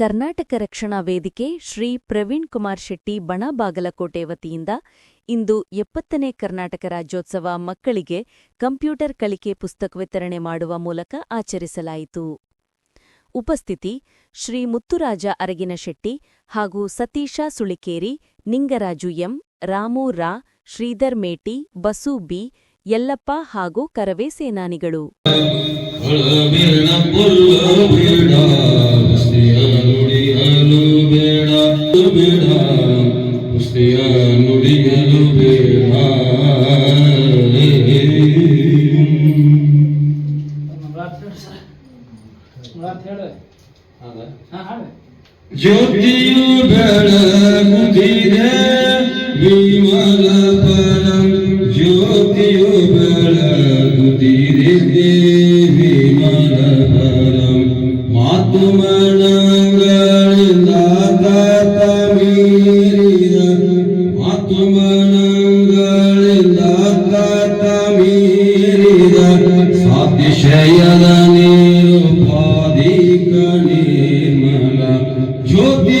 ಕರ್ನಾಟಕ ರಕ್ಷಣಾ ವೇದಿಕೆ ಶ್ರೀ ಪ್ರವೀಣ್ ಕುಮಾರ್ ಶೆಟ್ಟಿ ಬಣ ಬಾಗಲಕೋಟೆ ವತಿಯಿಂದ ಇಂದು ಎಪ್ಪತ್ತನೇ ಕರ್ನಾಟಕ ರಾಜ್ಯೋತ್ಸವ ಮಕ್ಕಳಿಗೆ ಕಂಪ್ಯೂಟರ್ ಕಲಿಕೆ ಪುಸ್ತಕ ವಿತರಣೆ ಮಾಡುವ ಮೂಲಕ ಆಚರಿಸಲಾಯಿತು. ಉಪಸ್ಥಿತಿ ಶ್ರೀ ಮುತ್ತುರಾಜ ಅರಗಿನಶೆಟ್ಟಿ ಹಾಗೂ ಸತೀಶ ಸುಳಿಕೇರಿ, ನಿಂಗರಾಜು ಎಂ, ರಾಮು ರಾ, ಶ್ರೀಧರ್ ಮೇಟಿ, ಬಸು ಬಿ ಯಲ್ಲಪ್ಪ ಹಾಗೂ ಕರವೇ ಸೇನಾನಿಗಳು. ಅಳಬೇಡ ಮುದಿರೆ ಕುಸ್ತಿಯ তীরে দেবী মনহরম মা তোমার নাঙ্গল দাদা তামিরা মা তোমার নাঙ্গল দাদা তামিরা সাতিশয়ালানি রূপাদি কণিমলা জ্যোতি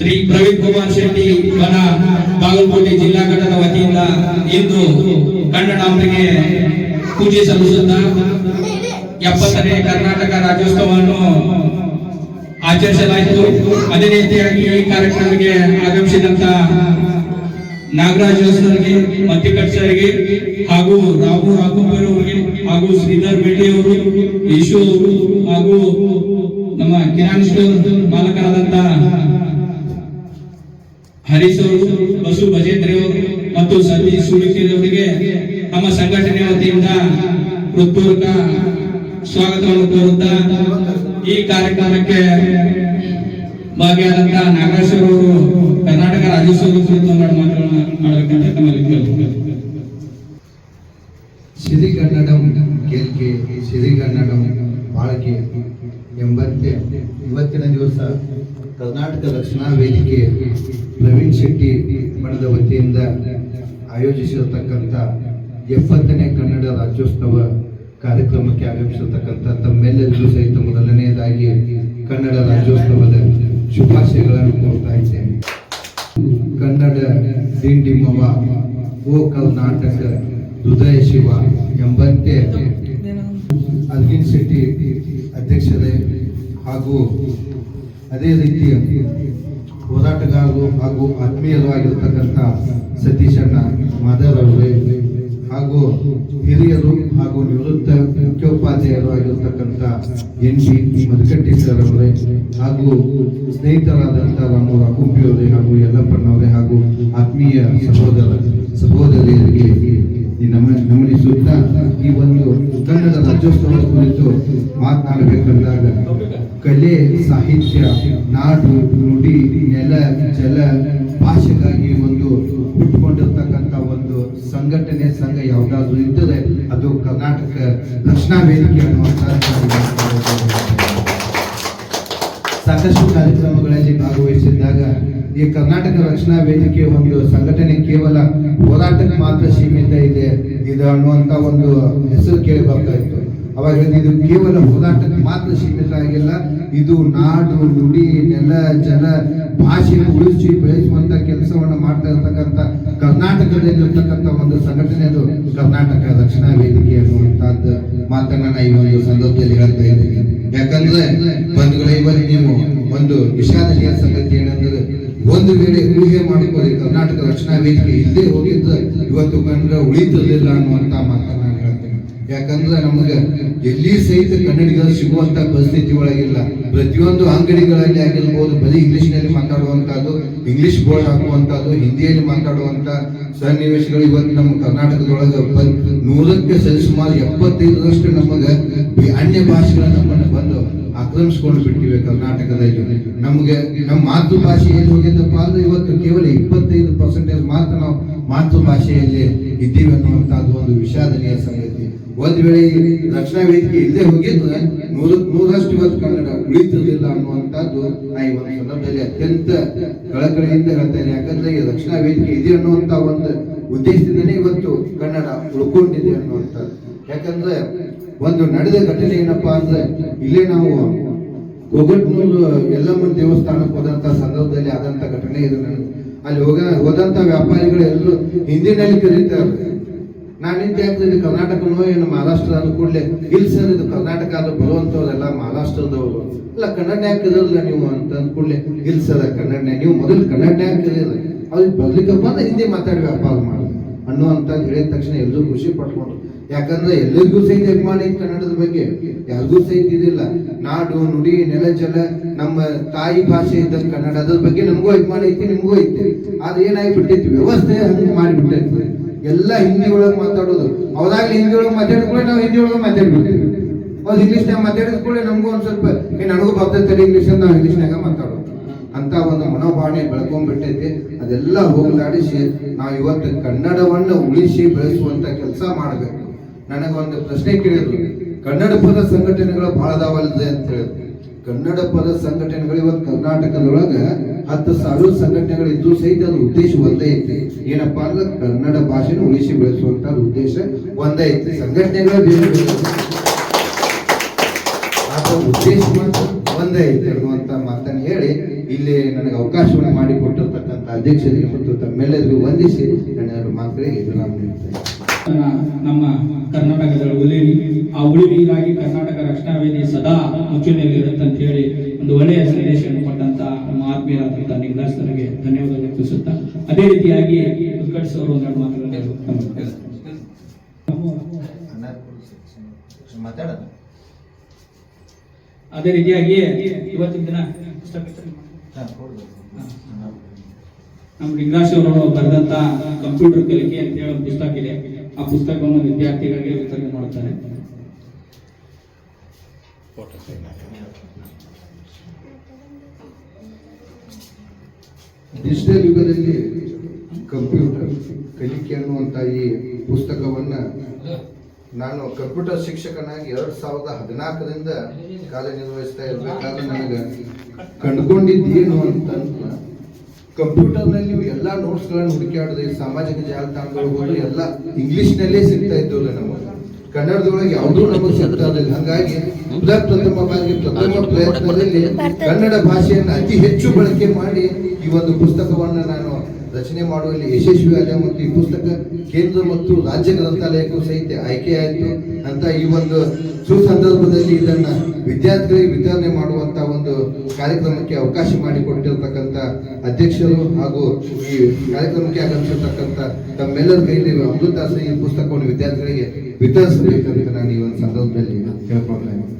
ಶ್ರೀ ಪ್ರವೀಣ್ ಕುಮಾರ್ ಶೆಟ್ಟಿ ಬನ ಬಾಗಲಕೋಟೆ ಜಿಲ್ಲಾ ಘಟಕದ ವತಿಯಿಂದ ಇಂದು ಕನ್ನಡಾಂಬೆಗೆ ಪೂಜೆ ಸಲ್ಲಿಸುತ್ತಾ ಎಪ್ಪತ್ತನೇ ಕರ್ನಾಟಕ ರಾಜ್ಯೋತ್ಸವವನ್ನು ಆಚರಿಸಲಾಯಿತು. ಅದೇ ರೀತಿಯಾಗಿ ಈ ಕಾರ್ಯಕ್ರಮಕ್ಕೆ ಆಗಮಿಸಿದಂತ ನಾಗರಾಜ್ ಸರ್ಗೆ ಮತ್ತಿಕಟ್ ಸರ್ಗೆ ಹಾಗೂ ರಾಮು ರಾಘುಂಬರ್ ಅವರಿಗೆ ಹಾಗೂ ಶ್ರೀಧರ್ ಬೆಳ್ಳಿ ಅವರು, ಯಶು ಅವರು ಹಾಗೂ ನಮ್ಮ ಕಿರಾಣಿ ಸ್ಟೋರ್ ಮಾಲಕರಾದಂತ ಹರೀಶ್ ಅವರು ಬಸು ಅವರು ಮತ್ತು ಸತೀಶ್ ಸುಳಿಕೇರಿ ಅವರಿಗೆ ನಮ್ಮ ಸಂಘಟನೆ ವತಿಯಿಂದ ಹೃತ್ಪೂರ್ವಕ ಸ್ವಾಗತವನ್ನು ಕೋರುತ್ತಾ ಈ ಕಾರ್ಯಕ್ರಮಕ್ಕೆ ಭಾಗಿಯಾದಂತಹ ನಾಗರಾಜ್ ಅವರು ಕರ್ನಾಟಕ ರಾಜ್ಯೋತ್ಸವದ ಕುರಿತು ಮಾತುಗಳನ್ನ ಮಾಡಬೇಕಂತ ತಮ್ಮಲ್ಲಿ ಕೇಳ್ಕೊಳ್ತೀನಿ. ಸಿರಿಗನ್ನಡಂ ಸಿರಿ ಸಿರಿಗನ್ನಡಂ ಬಾಳ್ಗೆ ಎಂಬಂತೆ ಇವತ್ತಿನ ದಿವಸ ಕರ್ನಾಟಕ ರಕ್ಷಣಾ ವೇದಿಕೆ ಪ್ರವೀಣ್ ಶೆಟ್ಟಿ ಮಠದ ವತಿಯಿಂದ ಆಯೋಜಿಸಿರತಕ್ಕಂಥ ಎಪ್ಪತ್ತನೇ ಕನ್ನಡ ರಾಜ್ಯೋತ್ಸವ ಕಾರ್ಯಕ್ರಮಕ್ಕೆ ಆಗಮಿಸಿರ್ತಕ್ಕಂಥ ತಮ್ಮೆಲ್ಲರಿಗೂ ಸಹಿತ ಮೊದಲನೆಯದಾಗಿ ಕನ್ನಡ ರಾಜ್ಯೋತ್ಸವದ ಶುಭಾಶಯಗಳನ್ನು ಕೋರ್ತಾ ಇದ್ದೇನೆ. ಕನ್ನಡ ದಿಂಡಿಮವ ಓ ಕರ್ನಾಟಕ ಹೃದಯ ಶಿವ ಎಂಬಂತೆ ಅರ್ಗಿನ್ ಶೆಟ್ಟಿ ಅಧ್ಯಕ್ಷರೇ ಹಾಗೂ ಅದೇ ರೀತಿ ಹೋರಾಟಗಾರರು ಹಾಗೂ ಆತ್ಮೀಯರು ಆಗಿರ್ತಕ್ಕಂಥ ಸತೀಶಣ್ಣ ಅವರೇ ಹಾಗೂ ಹಿರಿಯರು ಹಾಗೂ ನಿವೃತ್ತ ಮುಖ್ಯೋಪಾಧ್ಯಾಯರು ಆಗಿರ್ತಕ್ಕಂಥ ಎನ್ ಟಿ ಮಧುಕಟ್ಟಿ ಸರ್ ಅವರೇ ಹಾಗೂ ಸ್ನೇಹಿತರಾದಂಥ ರಾಮೂರ ಕುಂಪಿಯವರೇ ಹಾಗೂ ಯಲ್ಲಪ್ಪನವರೇ ಹಾಗೂ ಆತ್ಮೀಯ ಸಹೋದರ ಸಹೋದರಿಯರಿಗೆ ನಮ ನಮನಿಸುತ್ತಾ ಈ ಒಂದು ಕನ್ನಡ ರಾಜ್ಯೋತ್ಸವದ ಕುರಿತು ಮಾತನಾಡಬೇಕಂದಾಗ ಕಲೆ ಸಾಹಿತ್ಯ, ನಾಡು, ನುಡಿ, ನೆಲ, ಜಲ ಭಾಷೆಗಾಗಿ ಒಂದು ಹುಟ್ಟುಕೊಂಡಿರ್ತಕ್ಕಂಥ ಒಂದು ಸಂಘಟನೆ, ಸಂಘ ಯಾವುದಾದ್ರೂ ಇದ್ದರೆ ಅದು ಕರ್ನಾಟಕ ರಕ್ಷಣಾ ವೇದಿಕೆ ಅನ್ನುವಂಥ ಸಾಕಷ್ಟು ಕಾರ್ಯಕ್ರಮಗಳಲ್ಲಿ ಭಾಗವಹಿಸಿದ್ದಾಗ ಈ ಕರ್ನಾಟಕ ರಕ್ಷಣಾ ವೇದಿಕೆ ಒಂದು ಸಂಘಟನೆ ಕೇವಲ ಹೋರಾಟಕ್ಕೆ ಮಾತ್ರ ಸೀಮಿತ ಇದೆ ಇದು ಅನ್ನುವಂಥ ಒಂದು ಹೆಸರು ಕೇಳಿ ಬರ್ತಾ ಇತ್ತು. ಅವಾಗ ಇದು ಕೇವಲ ಹೋರಾಟಕ್ಕೆ ಮಾತ್ರ ಸೀಮಿತ ಆಗಿಲ್ಲ, ಇದು ನಾಡು, ನುಡಿ, ನೆಲ, ಜಲ ಭಾಷೆ ಉಳಿಸಿ ಬೆಳೆಸುವಂತ ಕೆಲಸವನ್ನು ಮಾಡ್ತಾ ಇರ್ತಕ್ಕಂಥ ಕರ್ನಾಟಕದಲ್ಲಿ ಇರ್ತಕ್ಕಂಥ ಒಂದು ಸಂಘಟನೆ ಅದು. ಕರ್ನಾಟಕ ರಕ್ಷಣಾ ವೇದಿಕೆ ಅನ್ನುವಂತಹದ್ದು ಮಾತನ್ನ ನಾ ಈ ಒಂದು ಸಂದರ್ಭದಲ್ಲಿ ಹೇಳ್ತಾ ಇದ್ದೀನಿ. ಯಾಕಂದ್ರೆ ಬಂಧುಗಳೇ ಇವತ್ತು ನೀವು ಒಂದು ವಿಷಾದನೀಯ ಸಂಗತಿ ಏನಂದ್ರೆ, ಒಂದು ವೇಳೆ ಊಹೆ ಮಾಡಿಕೊಳ್ಳಿ ಕರ್ನಾಟಕ ರಕ್ಷಣಾ ವೇದಿಕೆ ಇಲ್ಲದೆ ಹೋಗಿದ್ರೆ ಇವತ್ತು ಕಂಡ್ರೆ ಉಳಿತದಿಲ್ಲ ಅನ್ನುವಂತ ಮಾತನ್ನ ಯಾಕಂದ್ರೆ ನಮಗೆ ಎಲ್ಲಿ ಸಹಿತ ಕನ್ನಡಿಗರು ಸಿಗುವಂತ ಪರಿಸ್ಥಿತಿ ಒಳಗಿಲ್ಲ. ಪ್ರತಿಯೊಂದು ಅಂಗಡಿಗಳಲ್ಲಿ ಆಗಿರ್ಬೋದು, ಬರೀ ಇಂಗ್ಲಿಷ್ನಲ್ಲಿ ಮಾತಾಡುವಂತಹದ್ದು ಇಂಗ್ಲಿಷ್ ಬೋರ್ಡ್ ಹಾಕುವಂತಹದ್ದು, ಹಿಂದಿಯಲ್ಲಿ ಮಾತಾಡುವಂತ ಸನ್ನಿವೇಶಗಳು ಇವತ್ತು ನಮ್ಮ ಕರ್ನಾಟಕದೊಳಗೆ ನೂರಕ್ಕೆ ಸರಿಸುಮಾರು ಎಪ್ಪತ್ತೈದರಷ್ಟು ನಮಗೆ ಅನ್ಯ ಭಾಷೆಗಳ ನಮ್ಮನ್ನು ಬಂದು ಆಕ್ರಮಿಸ್ಕೊಂಡು ಬಿಟ್ಟಿವೆ ಕರ್ನಾಟಕದಲ್ಲಿ. ನಮಗೆ ನಮ್ಮ ಮಾತೃಭಾಷೆ ಏನು ಹೋಗಿದ್ದಪ್ಪ ಅಂದ್ರೆ ಇವತ್ತು ಕೇವಲ ಇಪ್ಪತ್ತೈದು ಪರ್ಸೆಂಟೇಜ್ ಮಾತ್ರ ನಾವು ಮಾತೃಭಾಷೆಯಲ್ಲಿ ಇದ್ದೀವಿ ಅನ್ನುವಂತಹದ್ದು ಒಂದು ವಿಷಾದನೀಯ ಸಂಗತಿ. ಒಂದ್ ವೇಳೆ ರಕ್ಷಣಾ ವೇದಿಕೆ ಇಲ್ಲದೆ ಹೋಗಿದ್ರೆ ನೂರ, ನೂರಷ್ಟು ಇವತ್ತು ಕನ್ನಡ ಉಳಿತಿರ್ಲಿಲ್ಲ ಅನ್ನುವಂತಹದ್ದು ನಾ ಈ ಒಂದು ಸಂದರ್ಭದಲ್ಲಿ ಅತ್ಯಂತ ಕಳಕಳಿಯಿಂದ ಹೇಳ್ತೇನೆ. ಯಾಕಂದ್ರೆ ಈ ರಕ್ಷಣಾ ವೇದಿಕೆ ಇದೆ ಅನ್ನುವಂತ ಒಂದು ಉದ್ದೇಶದಿಂದನೇ ಇವತ್ತು ಕನ್ನಡ ಉಳ್ಕೊಂಡಿದೆ ಅನ್ನುವಂಥದ್ದು. ಯಾಕಂದ್ರೆ ಒಂದು ನಡೆದ ಘಟನೆ ಏನಪ್ಪಾ ಅಂದ್ರೆ, ಇಲ್ಲೇ ನಾವು ಕೊಗಟ್ನೂರು ಎಲ್ಲಮ್ಮನ ದೇವಸ್ಥಾನಕ್ಕೆ ಹೋದಂತ ಸಂದರ್ಭದಲ್ಲಿ ಆದಂತ ಘಟನೆ ಇದು ನನಗೆ ಅಲ್ಲಿ ಹೋಗ, ಹೋದಂತ ವ್ಯಾಪಾರಿಗಳು ಎಲ್ಲರೂ ಹಿಂದಿನಲ್ಲಿ ಕರೀತಾರೆ. ನಾನು ಇದು ಕರ್ನಾಟಕನೋ ಏನು ಮಹಾರಾಷ್ಟ್ರ ಕೂಡಲೇ? ಇಲ್ಲ ಸರ್, ಇದು ಕರ್ನಾಟಕ ಅದು ಬರುವಂತವ್ರೆಲ್ಲ ಮಹಾರಾಷ್ಟ್ರದವರು. ಇಲ್ಲ ಕನ್ನಡ ಯಾಕೆ ಕದಿರಲ್ಲ ನೀವು ಅಂತ ಅಂದ್ಕೂಡ್ಲೆ ಕೂಡಲೇ, ಇಲ್ಲ ಸರ್ ಕನ್ನಡ ನೀವು ಮೊದಲು ಕನ್ನಡ ಯಾಕೆ ಕರೀರಿ ಅವ್ರಿಗೆ ಬರ್ಲಿಕ್ಕಪ್ಪ ಅಂದ್ರೆ ಹಿಂದಿ ಮಾತಾಡಿ ವ್ಯಾಪಾರ ಮಾಡಿ ಅಂತ ಹೇಳಿದ ತಕ್ಷಣ ಎಲ್ಲರೂ ಖುಷಿ ಪಟ್ಕೊಂಡ್ರು. ಯಾಕಂದ್ರೆ ಎಲ್ಲರಿಗೂ ಸಹಿತ ಮಾಡಿ ಕನ್ನಡದ ಬಗ್ಗೆ. ಯಾರಿಗೂ ಸಹಿತ ಇದಿಲ್ಲ ನಾಡು, ನುಡಿ ನೆಲ ಜಲ ನಮ್ಮ ತಾಯಿ ಭಾಷೆ ಇದ್ದ ಕನ್ನಡ, ಅದ್ರ ಬಗ್ಗೆ ನಮಗೂ ಅಭಿಮಾನ ಐತಿ, ನಿಮಗೂ ಐತಿ. ಆದ್ರೆ ಏನಾಗಿ ಬಿಟ್ಟೈತಿ ವ್ಯವಸ್ಥೆ ಹಂಗೆ ಮಾಡಿಬಿಟ್ಟೈತಿ. ಎಲ್ಲ ಹಿಂದಿ ಒಳಗೆ ಮಾತಾಡೋದು. ಅವಾಗಲೇ ಹಿಂದಿ ಒಳಗೆ ಮಾತಾಡಿದ ಕೂಡ ನಾವು ಹಿಂದಿ ಒಳಗೆ ಮಾತಾಡ್ಬಿಡ್ತೀವಿ ಅವ್ರು ಇಂಗ್ಲೀಷ್ನಾಗ ಮಾತಾಡಿದ ಕೂಡ ನಮಗೂ ಒಂದ್ ಸ್ವಲ್ಪ, ಏ, ನನಗೂ ಬರ್ತೈತೆ ಇಂಗ್ಲೀಷ್ ನಾವು ಇಂಗ್ಲೀಷ್ನಾಗ ಮಾತಾಡೋದು. ಅಂತ ಒಂದು ಮನೋಭಾವನೆ ಬೆಳ್ಕೊಂಡ್ಬಿಟ್ಟೈತಿ ಅದೆಲ್ಲ ಹೋಗಲಾಡಿಸಿ ನಾವು ಇವತ್ತು ಕನ್ನಡವನ್ನು ಉಳಿಸಿ ಬೆಳೆಸುವಂತ ಕೆಲಸ ಮಾಡಬೇಕು. ನನಗೊಂದು ಪ್ರಶ್ನೆ ಕೇಳಿದ್ರು. ಕನ್ನಡ ಪದ ಸಂಘಟನೆಗಳು ಬಹಳ ಅದಾವಲ್ದೆ ಅಂತ ಹೇಳಿ. ಕನ್ನಡ ಪದ ಸಂಘಟನೆಗಳು ಇವತ್ತು ಕರ್ನಾಟಕದೊಳಗ ಹತ್ತು ಸಾವಿರ ಸಂಘಟನೆಗಳು ಇದ್ದು ಸಹಿತ ಅದ್ರ ಉದ್ದೇಶ ಒಂದೇ ಐತಿ. ಏನಪ್ಪಾ ಅಂದ್ರೆ ಕನ್ನಡ ಭಾಷೆನ ಉಳಿಸಿ ಬೆಳೆಸುವಂತ ಉದ್ದೇಶ ಒಂದೇ ಐತಿ. ಸಂಘಟನೆಗಳ ಉದ್ದೇಶ ಒಂದೇ ಐತಿ ಅನ್ನುವಂತ ಮಾತನ್ನ ಹೇಳಿ ಇಲ್ಲಿ ನನಗೆ ಅವಕಾಶವನ್ನು ಮಾಡಿಕೊಟ್ಟಿರ್ತಕ್ಕಂಥ ಅಧ್ಯಕ್ಷರಿಗೆ ಮತ್ತು ತಮ್ಮೆಲ್ಲರಿಗೂ ವಂದಿಸಿ ನನ್ನ ಮಾತ್ರೆ ವಿರಾಮ ನಮ್ಮ ಕರ್ನಾಟಕದ ಉಳಿವಿ ಆ ಉಳಿವಿಗಾಗಿ ಕರ್ನಾಟಕ ರಕ್ಷಣಾ ವೇದಿ ಸದಾ ಮುಂಚೂಣಿಯಲ್ಲಿ ಇರುತ್ತೆ ಅಂತ ಹೇಳಿ ಒಂದು ಒಳ್ಳೆಯ ಸಂದೇಶವನ್ನು ಕೊಟ್ಟಂತ ನಮ್ಮ ಆತ್ಮೀಯರಾದಂತಹ ನಿಂದಾಸ್ತರಿಗೆ ಧನ್ಯವಾದ ವ್ಯಕ್ತಿಸುತ್ತಾ ಅದೇ ರೀತಿಯಾಗಿ ಉದ್ಘಾಟಿಸುವ ಒಂದೆರಡು ಮಾತುಗಳನ್ನು ಅದೇ ರೀತಿಯಾಗಿ ಇವತ್ತಿನ ದಿನ ನಮ್ಮ ಲಿಂಗಾಶ್ ಅವರು ಬರೆದಂತ ಕಂಪ್ಯೂಟರ್ ಕಲಿಕೆ ಅಂತ ಹೇಳೋ ಒಂದು ಪುಸ್ತಕ ಇದೆ. ಆ ಪುಸ್ತಕವನ್ನು ವಿದ್ಯಾರ್ಥಿಗಳಿಗೆ ವಿತರಣೆ ಮಾಡ್ತಾರೆ ಡಿಜಿಟಲ್ ಯುಗದಲ್ಲಿ ಕಂಪ್ಯೂಟರ್ ಕಲಿಕೆ ಅನ್ನುವಂತ ಈ ಪುಸ್ತಕವನ್ನ ನಾನು ಕಂಪ್ಯೂಟರ್ ಶಿಕ್ಷಕನಾಗಿ ಎರಡ್ ಸಾವಿರದ ಹದಿನಾಲ್ಕರಿಂದ ಕಾರ್ಯನಿರ್ವಹಿಸ್ತಾ ಇರಬೇಕಾದ್ರೆ ನನಗೆ ಕಂಡುಕೊಂಡಿದ್ದೇನು ಅಂತಂದ್ರೆ ಕಂಪ್ಯೂಟರ್ನಲ್ಲಿ ನೀವು ಎಲ್ಲ ನೋಟ್ಸ್ಗಳನ್ನು ಈ ಸಾಮಾಜಿಕ ಜಾಲತಾಣಗಳು ಹೋದ್ರೆ ಎಲ್ಲ ಇಂಗ್ಲಿಷ್ನಲ್ಲೇ ಸಿಗ್ತಾ ಇದ್ದವಲ್ಲ ನಮಗೆ ಕನ್ನಡದೊಳಗೆ ಯಾವುದೂ ನಮಗೆ ಸಿಗ್ತಾ ಇರಲಿಲ್ಲ. ಹಾಗಾಗಿ ಪ್ರಥಮ ಬಾರಿಗೆ ಪ್ರಥಮ ಪ್ರಯತ್ನದಲ್ಲಿ ಕನ್ನಡ ಭಾಷೆಯನ್ನು ಅತಿ ಹೆಚ್ಚು ಬಳಕೆ ಮಾಡಿ ಈ ಒಂದು ಪುಸ್ತಕವನ್ನು ನಾನು ರಚನೆ ಮಾಡುವಲ್ಲಿ ಯಶಸ್ವಿಯಾದ ಮತ್ತು ಈ ಪುಸ್ತಕ ಕೇಂದ್ರ ಮತ್ತು ರಾಜ್ಯ ಗ್ರಂಥಾಲಯಕ್ಕೂ ಸಹಿತ ಆಯ್ಕೆಯಾಯಿತು. ಅಂತ ಈ ಒಂದು ಸುಸಂದರ್ಭದಲ್ಲಿ ಇದನ್ನ ವಿದ್ಯಾರ್ಥಿಗಳಿಗೆ ವಿತರಣೆ ಮಾಡುವಂತ ಒಂದು ಕಾರ್ಯಕ್ರಮಕ್ಕೆ ಅವಕಾಶ ಮಾಡಿಕೊಟ್ಟಿರ್ತಕ್ಕಂಥ ಅಧ್ಯಕ್ಷರು ಹಾಗೂ ಈ ಕಾರ್ಯಕ್ರಮಕ್ಕೆ ಆಗಮಿಸಿರ್ತಕ್ಕಂಥ ತಮ್ಮೆಲ್ಲರ ಕೈಲಿ ಅಮೃತಾಸ ಈ ಪುಸ್ತಕವನ್ನು ವಿದ್ಯಾರ್ಥಿಗಳಿಗೆ ವಿತರಿಸಬೇಕಂತ ನಾನು ಈ ಒಂದು ಸಂದರ್ಭದಲ್ಲಿ ಕೇಳ್ಕೊಳ್ತಾ